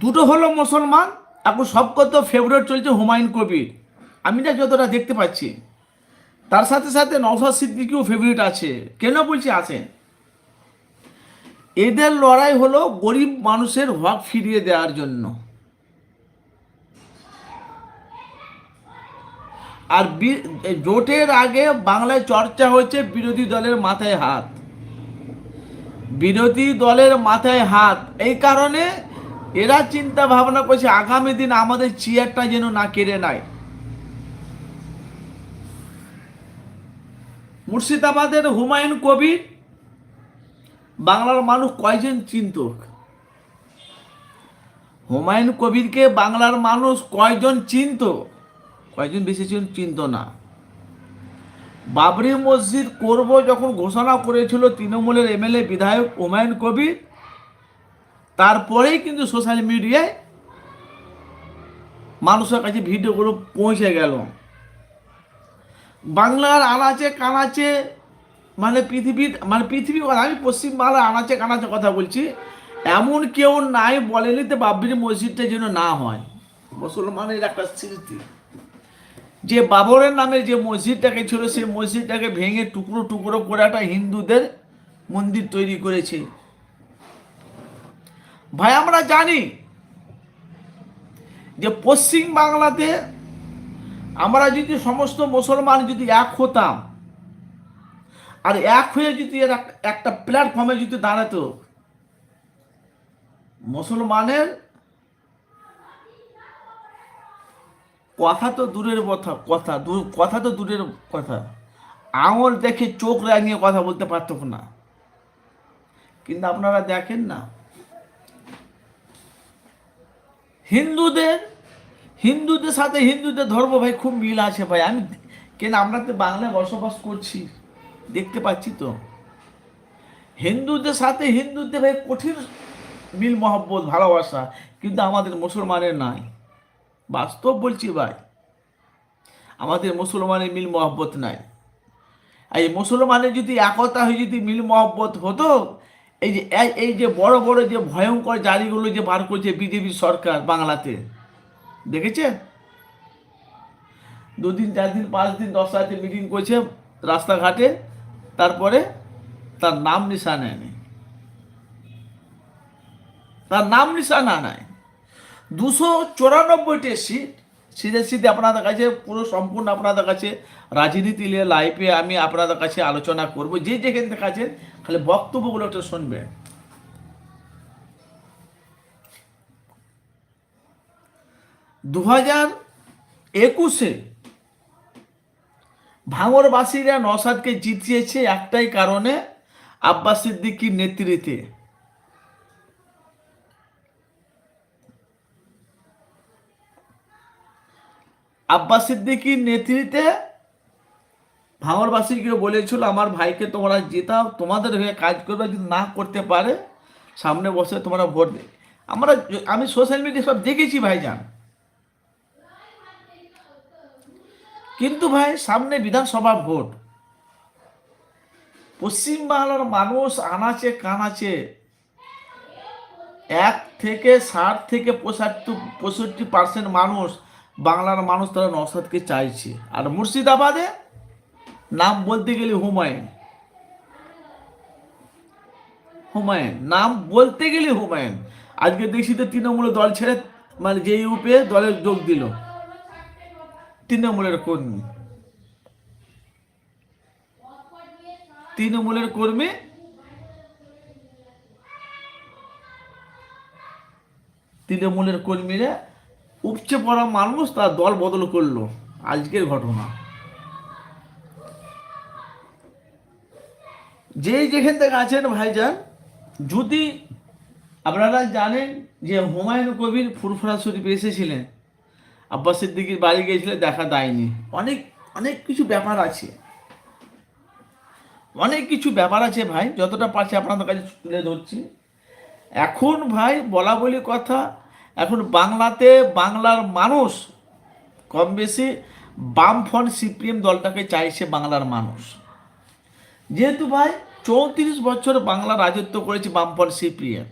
দুটো হলো মুসলমান এখন সবকত ফেভারিট চলছে হুমায়ুন কবির। আমি না যতটা দেখতে পাচ্ছি। তার সাথে সাথে নওশাদ সিদ্দিকিও ফেভারিট আছে। কেন বলছি আছেন এদের লড়াই হলো গরিব মানুষের হক ফিরিয়ে দেওয়ার জন্য। আর জোটের আগে বাংলায় চর্চা হচ্ছে বিরোধী দলের মাথায় হাত। বিরোধী দলের মাথায় হাত। এই কারণে এরা চিন্তা ভাবনা করছে, আগামী দিন আমাদের চেয়ারটা যেন না কেড়ে নেয়। মুর্শিদাবাদের হুমায়ুন কবির, বাংলার মানুষ কয়জন চিনত হুমায়ুন কবিরকে বাংলার মানুষ কয়জন চিনত কয়জন বেশি জন চিনত না। বাবরি মসজিদ করব যখন ঘোষণা করেছিল তৃণমূলের এমএলএ বিধায়ক হুমায়ুন কবির তারপরেই কিন্তু সোশ্যাল মিডিয়ায় মানুষের কাছে ভিডিওগুলো পৌঁছে গেল। বাংলার আনাচে কানাচে মানে পৃথিবীর মানে পৃথিবীর কথা আমি পশ্চিমবাংলার আনাচে কানাচে কথা বলছি। এমন কেউ নাই বলেনি তো বাবরি মসজিদটা যেন না হয়। মুসলমানের একটা স্মৃতি। যে বাবরের নামে যে মসজিদটাকে ছিল, সেই মসজিদটাকে ভেঙে টুকরো টুকরো করে একটা হিন্দুদের মন্দির তৈরি করেছে। ভাই, আমরা জানি যে পশ্চিম বাংলাতে আমরা যদি সমস্ত মুসলমান যদি এক হতাম, আর এক হয়ে যদি এর এক- একটা প্ল্যাটফর্মে যদি দাঁড়াতো, মুসলমানের কথা তো দূরের কথা কথা কথা তো দূরের কথা। আঙুল দেখে চোখ রাঙিয়ে কথা বলতে পারতো না। কিন্তু আপনারা দেখেন না। হিন্দুদের হিন্দুদের সাথে হিন্দুদের ধর্ম ভাই খুব মিল আছে ভাই। আমি কেন আমরা তো বাংলায় বসবাস করছি? দেখতে পাচ্ছি তো। হিন্দুদের সাথে হিন্দুদের ভাই কঠিন মিল, মহব্বত, ভালোবাসা, কিন্তু আমাদের মুসলমানের নাই। বাস্তব বলছি ভাই, আমাদের মুসলমানের মিল, মহব্বত নাই। এই মুসলমানের যদি একতা হয়ে যদি মিল, মহব্বত হতো এই যে, এই- যে বড় বড় যে ভয়ঙ্কর জারিগুলো যে বার করছে বিজেপি সরকার বাংলাতে দেখেছেন দুদিন চার দিন পাঁচ দিন দশ রাতে মিটিং করছে রাস্তাঘাটে, তারপরে তার নাম নিশানা নেই। তার নাম নিশানা নাই। দুশো চুরানব্বইটি সিট সিধে সিধে আপনাদের কাছে, পুরো সম্পূর্ণ আপনাদের কাছে রাজনীতি নিয়ে লাইফে আমি আপনাদের কাছে আলোচনা করব। যে যেখান থেকে খালি বক্তব্যগুলো একটু শুনবেন। দু হাজার একুশে ভাঙরবাসীরা নসাদকে জিতিয়েছে একটাই কারণে আব্বাস সিদ্দিকির নেতৃত্বে। আব্বাস সিদ্দিকির নেতৃত্বে ভাঙরবাসীকে বলেছিল, আমার ভাইকে তোমরা জেতাও, তোমাদের হয়ে কাজ করবে যদি না করতে পারে, সামনে বসে তোমরা ভোট দে। আমরা আমি সোশ্যাল মিডিয়া সব দেখেছি ভাইজান। কিন্তু ভাই, সামনে বিধানসভা ভোট। পশ্চিমবাংলার মানুষ আনাচে কানাচে এক থেকে ষাট থেকে পঁয়ষট্টি পঁয়ষট্টি পার্সেন্ট মানুষ বাংলার মানুষ তারা নসাদকে চাইছে। আর মুর্শিদাবাদে নাম বলতে গেলে হুমায়ুন। হুমায়ুন, নাম বলতে গেলে হুমায়ুন। আজকে দেখছি তো তৃণমূল দল ছেড়ে মানে যে ইউপে দলে যোগ দিল। তৃণমূলের কর্মী। তৃণমূলের কর্মী তৃণমূলের কর্মীরা উপচে পড়া মানুষ তার দল বদল করল। আজকের ঘটনা। যে যেখান থেকে আছেন ভাইজান, যদি আপনারা জানেন যে হুমায়ুন কবির ফুরফুরা শরীফ এসেছিলেন, আব্বাস সিদ্দিকির বাড়ি গিয়েছিলেন, দেখা দেয়নি। অনেক অনেক কিছু ব্যাপার আছে। অনেক কিছু ব্যাপার আছে ভাই, যতটা পারছি আপনাদের কাছে তুলে ধরছি। এখন ভাই বলা বলি কথা এখন বাংলাতে বাংলার মানুষ কম বেশি বামফ্রন্ট সিপিএম দলটাকে চাইছে বাংলার মানুষ। যেহেতু ভাই চৌত্রিশ বছর বাংলা রাজত্ব করেছে বামফ্রন্ট সিপিএম।